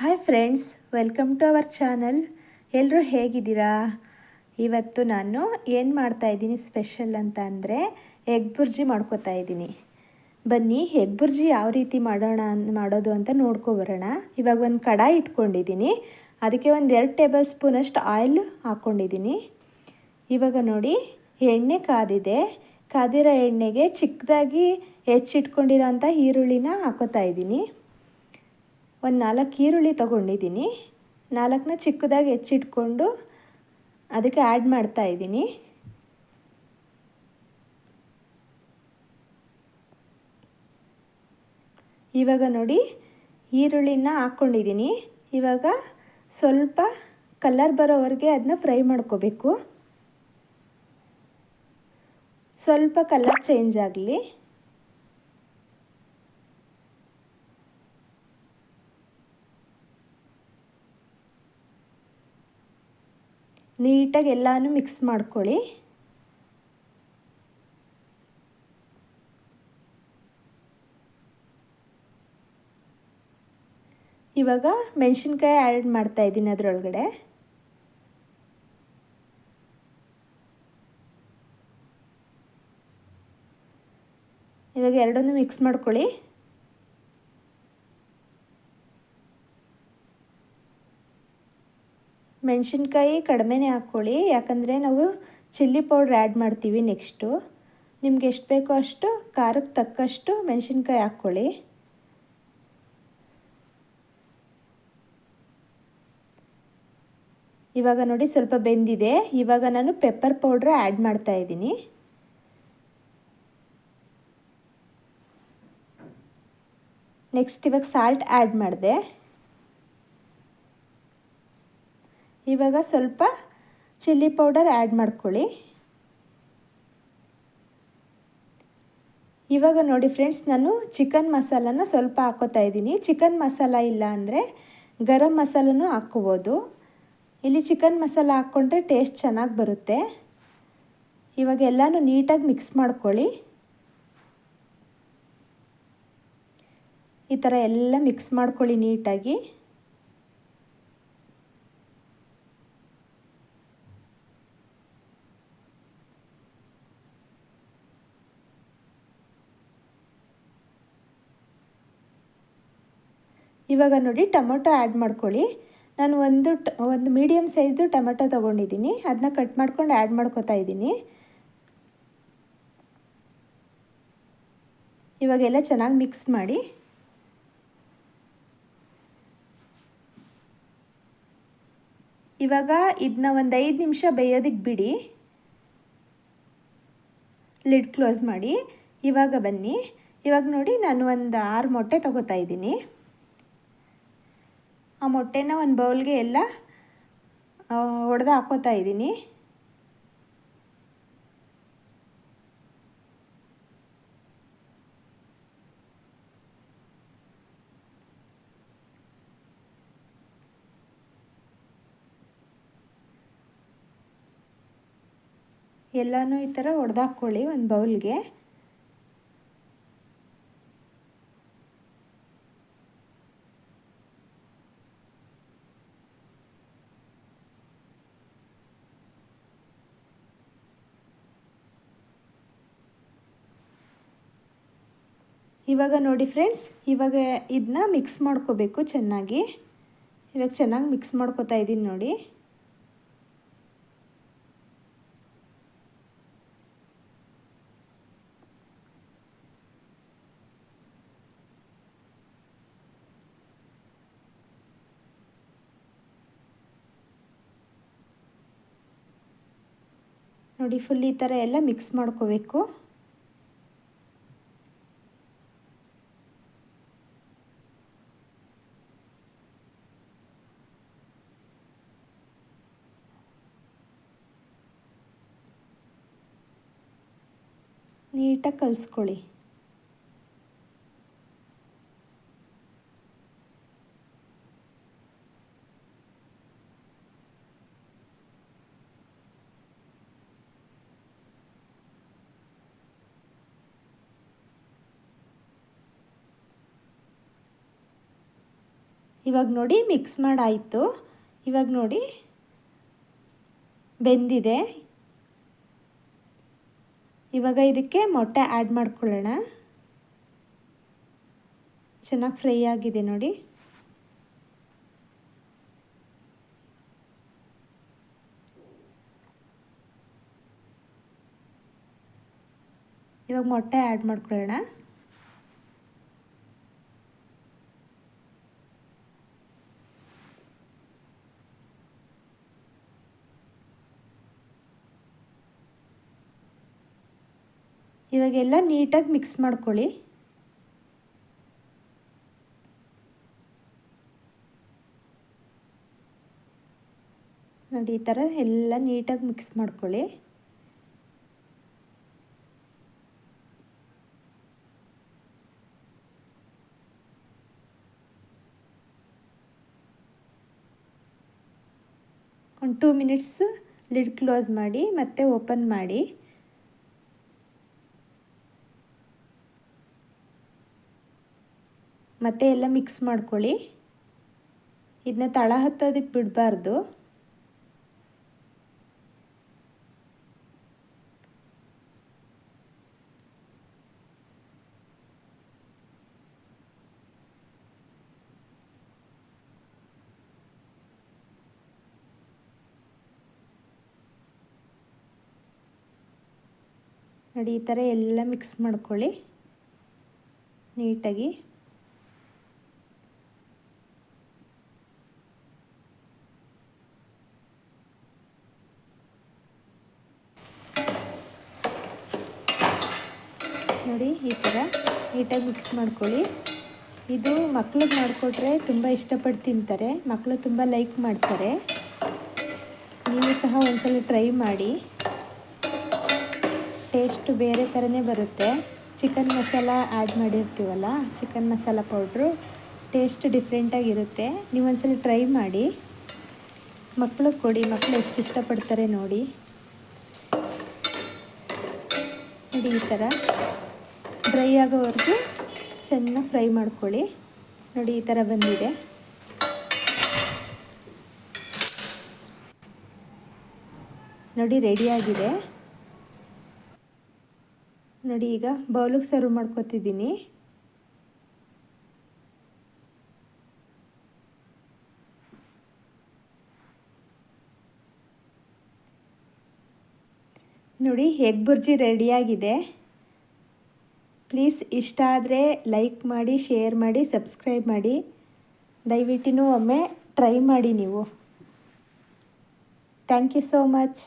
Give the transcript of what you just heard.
Hi friends welcome to our channel ಎಲ್ಲರೂ ಹೇಗಿದ್ದೀರಾ? ಇವತ್ತು ನಾನು ಏನು ಮಾಡ್ತಾಯಿದ್ದೀನಿ ಸ್ಪೆಷಲ್ ಅಂತ ಅಂದರೆ ಎಗ್ ಬುರ್ಜಿ ಮಾಡ್ಕೋತಾ ಇದ್ದೀನಿ. ಬನ್ನಿ ಎಗ್ ಬುರ್ಜಿ ಯಾವ ರೀತಿ ಮಾಡೋಣ ಮಾಡೋದು ಅಂತ ನೋಡ್ಕೊಬರೋಣ ಇವಾಗ ಒಂದು ಕಡಾಯಿ ಇಟ್ಕೊಂಡಿದ್ದೀನಿ. ಅದಕ್ಕೆ ಒಂದು ಎರಡು ಟೇಬಲ್ ಸ್ಪೂನಷ್ಟು ಆಯಿಲ್ ಹಾಕ್ಕೊಂಡಿದ್ದೀನಿ ಇವಾಗ ನೋಡಿ, ಎಣ್ಣೆ ಕಾದಿದೆ. ಕಾದಿರೋ ಎಣ್ಣೆಗೆ ಚಿಕ್ಕದಾಗಿ ಹೆಚ್ಚಿಟ್ಕೊಂಡಿರೋ ಅಂಥ ಈರುಳ್ಳಿನ ಹಾಕೋತಾ ಇದ್ದೀನಿ. ಒಂದು ನಾಲ್ಕು ಈರುಳ್ಳಿ ತೊಗೊಂಡಿದ್ದೀನಿ. ನಾಲ್ಕನ್ನ ಚಿಕ್ಕದಾಗಿ ಹೆಚ್ಚಿಟ್ಕೊಂಡು ಅದಕ್ಕೆ ಆ್ಯಡ್ ಮಾಡ್ತಾ ಇದ್ದೀನಿ. ಇವಾಗ ನೋಡಿ, ಈರುಳ್ಳಿನ ಹಾಕ್ಕೊಂಡಿದ್ದೀನಿ ಇವಾಗ ಸ್ವಲ್ಪ ಕಲ್ಲರ್ ಬರೋವರೆಗೆ ಅದನ್ನ ಫ್ರೈ ಮಾಡ್ಕೋಬೇಕು. ಸ್ವಲ್ಪ ಕಲರ್ ಚೇಂಜ್ ಆಗಲಿ. ನೀಟಾಗಿ ಎಲ್ಲನೂ ಮಿಕ್ಸ್ ಮಾಡ್ಕೊಳ್ಳಿ. ಇವಾಗ ಮೆಣಸಿನ್ಕಾಯಿ ಆ್ಯಡ್ ಮಾಡ್ತಾ ಇದ್ದೀನಿ ಅದರೊಳಗಡೆ. ಇವಾಗ ಎರಡನ್ನೂ ಮಿಕ್ಸ್ ಮಾಡ್ಕೊಳ್ಳಿ. ಮೆಣಸಿನ್ಕಾಯಿ ಕಡಿಮೆನೇ ಹಾಕ್ಕೊಳ್ಳಿ, ಯಾಕಂದರೆ ನಾವು ಚಿಲ್ಲಿ ಪೌಡ್ರ್ ಆ್ಯಡ್ ಮಾಡ್ತೀವಿ ನೆಕ್ಸ್ಟು. ನಿಮ್ಗೆ ಎಷ್ಟು ಬೇಕೋ ಅಷ್ಟು ಖಾರಕ್ಕೆ ತಕ್ಕಷ್ಟು ಮೆಣಸಿನ್ಕಾಯಿ ಹಾಕ್ಕೊಳ್ಳಿ. ಇವಾಗ ನೋಡಿ ಸ್ವಲ್ಪ ಬೆಂದಿದೆ. ಇವಾಗ ನಾನು ಪೆಪ್ಪರ್ ಪೌಡ್ರ್ ಆ್ಯಡ್ ಮಾಡ್ತಾ ಇದ್ದೀನಿ. ನೆಕ್ಸ್ಟ್ ಇವಾಗ ಸಾಲ್ಟ್ ಆ್ಯಡ್ ಮಾಡಿದೆ. ಇವಾಗ ಸ್ವಲ್ಪ ಚಿಲ್ಲಿ ಪೌಡರ್ ಆ್ಯಡ್ ಮಾಡ್ಕೊಳ್ಳಿ. ಇವಾಗ ನೋಡಿ ಫ್ರೆಂಡ್ಸ್, ನಾನು ಚಿಕನ್ ಮಸಾಲನ ಸ್ವಲ್ಪ ಹಾಕೋತಾ ಇದ್ದೀನಿ. ಚಿಕನ್ ಮಸಾಲ ಇಲ್ಲ ಅಂದರೆ ಗರಂ ಮಸಾಲನೂ ಹಾಕ್ಕೋಬೋದು ಇಲ್ಲಿ ಚಿಕನ್ ಮಸಾಲ ಹಾಕ್ಕೊಂಡ್ರೆ ಟೇಸ್ಟ್ ಚೆನ್ನಾಗಿ ಬರುತ್ತೆ. ಇವಾಗ ಎಲ್ಲನೂ ನೀಟಾಗಿ ಮಿಕ್ಸ್ ಮಾಡ್ಕೊಳ್ಳಿ. ಈ ಥರ ಎಲ್ಲ ಮಿಕ್ಸ್ ಮಾಡ್ಕೊಳ್ಳಿ ನೀಟಾಗಿ. ಇವಾಗ ನೋಡಿ ಟೊಮೊಟೊ ಆ್ಯಡ್ ಮಾಡ್ಕೊಳ್ಳಿ. ನಾನು ಒಂದು ಟ, ಒಂದು ಮೀಡಿಯಮ್ ಸೈಜ್ದು ಟೊಮೆಟೊ ತೊಗೊಂಡಿದ್ದೀನಿ. ಅದನ್ನ ಕಟ್ ಮಾಡ್ಕೊಂಡು ಆ್ಯಡ್ ಮಾಡ್ಕೋತಾ ಇದ್ದೀನಿ. ಇವಾಗೆಲ್ಲ ಚೆನ್ನಾಗಿ ಮಿಕ್ಸ್ ಮಾಡಿ. ಇವಾಗ ಇದನ್ನ ಒಂದು ಐದು ನಿಮಿಷ ಬೇಯೋದಕ್ಕೆ ಬಿಡಿ. ಲಿಡ್ ಕ್ಲೋಸ್ ಮಾಡಿ. ಇವಾಗ ಬನ್ನಿ. ಇವಾಗ ನೋಡಿ ನಾನು ಒಂದು ಆರು ಮೊಟ್ಟೆ ತೊಗೋತಾ ಇದ್ದೀನಿ. ಆ ಮೊಟ್ಟೆನ ಒಂದು ಬೌಲ್ಗೆ ಎಲ್ಲ ಒಡೆದು ಹಾಕೋತಾ ಇದ್ದೀನಿ. ಎಲ್ಲನೂ ಈ ಥರ ಒಡೆದಾಕ್ಕೊಳ್ಳಿ ಒಂದು ಬೌಲ್ಗೆ. ಇವಾಗ ನೋಡಿ ಫ್ರೆಂಡ್ಸ್ ಇವಾಗ ಇದನ್ನ ಮಿಕ್ಸ್ ಮಾಡ್ಕೋಬೇಕು ಚೆನ್ನಾಗಿ. ಇವಾಗ ಚೆನ್ನಾಗಿ ಮಿಕ್ಸ್ ಮಾಡ್ಕೋತಾ ಇದ್ದೀನಿ ನೋಡಿ. ನೋಡಿ ಫುಲ್ ಈ ಥರ ಎಲ್ಲ ಮಿಕ್ಸ್ ಮಾಡ್ಕೋಬೇಕು. ನೀಟಾಗಿ ಕಲಿಸ್ಕೊಳ್ಳಿ. ಇವಾಗ ನೋಡಿ ಮಿಕ್ಸ್ ಮಾಡಾಯಿತು. ಇವಾಗ ನೋಡಿ ಬೆಂದಿದೆ. ಇವಾಗ ಇದಕ್ಕೆ ಮೊಟ್ಟೆ ಆ್ಯಡ್ ಮಾಡ್ಕೊಳ್ಳೋಣ. ಚೆನ್ನಾಗಿ ಫ್ರೈ ಆಗಿದೆ ನೋಡಿ. ಇವಾಗ ಮೊಟ್ಟೆ ಆ್ಯಡ್ ಮಾಡ್ಕೊಳ್ಳೋಣ. ಇವಾಗೆಲ್ಲ ನೀಟಾಗಿ ಮಿಕ್ಸ್ ಮಾಡ್ಕೊಳ್ಳಿ. ನೋಡಿ, ಈ ಥರ ಎಲ್ಲ ನೀಟಾಗಿ ಮಿಕ್ಸ್ ಮಾಡ್ಕೊಳ್ಳಿ. ಒಂದು ಟೂ ಮಿನಿಟ್ಸ್ ಲಿಡ್ ಕ್ಲೋಸ್ ಮಾಡಿ, ಮತ್ತೆ ಓಪನ್ ಮಾಡಿ. ಮತ್ತೆ ಎಲ್ಲ ಮಿಕ್ಸ್ ಮಾಡ್ಕೊಳ್ಳಿ. ಇದನ್ನ ತಳ ಹತ್ತೋದಕ್ಕೆ ಬಿಡಬಾರ್ದು ನೋಡಿ, ಈ ಥರ ಎಲ್ಲ ಮಿಕ್ಸ್ ಮಾಡ್ಕೊಳ್ಳಿ. ನೀಟಾಗಿ. ನೋಡಿ, ಈ ಥರ ನೀಟಾಗಿ ಮಿಕ್ಸ್ ಮಾಡ್ಕೊಳ್ಳಿ. ಇದು ಮಕ್ಳಿಗೆ ಮಾಡಿಕೊಟ್ರೆ ತುಂಬ ಇಷ್ಟಪಟ್ಟು ತಿಂತಾರೆ. ಮಕ್ಕಳು ತುಂಬ ಲೈಕ್ ಮಾಡ್ತಾರೆ. ನೀವು ಸಹ ಒಂದ್ಸಲ ಟ್ರೈ ಮಾಡಿ. ಟೇಸ್ಟು ಬೇರೆ ಥರನೇ ಬರುತ್ತೆ. ಚಿಕನ್ ಮಸಾಲ ಆ್ಯಡ್ ಮಾಡಿರ್ತೀವಲ್ಲ ಚಿಕನ್ ಮಸಾಲ ಪೌಡ್ರು ಟೇಸ್ಟ್ ಡಿಫ್ರೆಂಟಾಗಿರುತ್ತೆ ನೀವು ಒಂದ್ಸಲ ಟ್ರೈ ಮಾಡಿ. ಮಕ್ಕಳು ಕೊಡಿ ಮಕ್ಕಳು ಎಷ್ಟು ಇಷ್ಟಪಡ್ತಾರೆ ನೋಡಿ. ನೋಡಿ ಈ ಥರ ಡ್ರೈ ಆಗೋವರೆಗೂ ಚೆನ್ನಾಗಿ ಫ್ರೈ ಮಾಡ್ಕೊಳ್ಳಿ. ನೋಡಿ ಈ ಥರ ಬಂದಿದೆ. ನೋಡಿ ರೆಡಿಯಾಗಿದೆ ನೋಡಿ ಈಗ ಬೌಲಿಗೆ ಸರ್ವ್ ಮಾಡ್ಕೋತಿದ್ದೀನಿ. ನೋಡಿ ಎಗ್ ಬುರ್ಜಿ ರೆಡಿಯಾಗಿದೆ ಪ್ಲೀಸ್ ಇಷ್ಟ ಆದರೆ ಲೈಕ್ ಮಾಡಿ, ಶೇರ್ ಮಾಡಿ, ಸಬ್ಸ್ಕ್ರೈಬ್ ಮಾಡಿ. ದಯವಿಟ್ಟು ಒಮ್ಮೆ ಟ್ರೈ ಮಾಡಿ ನೀವು. Thank you so much.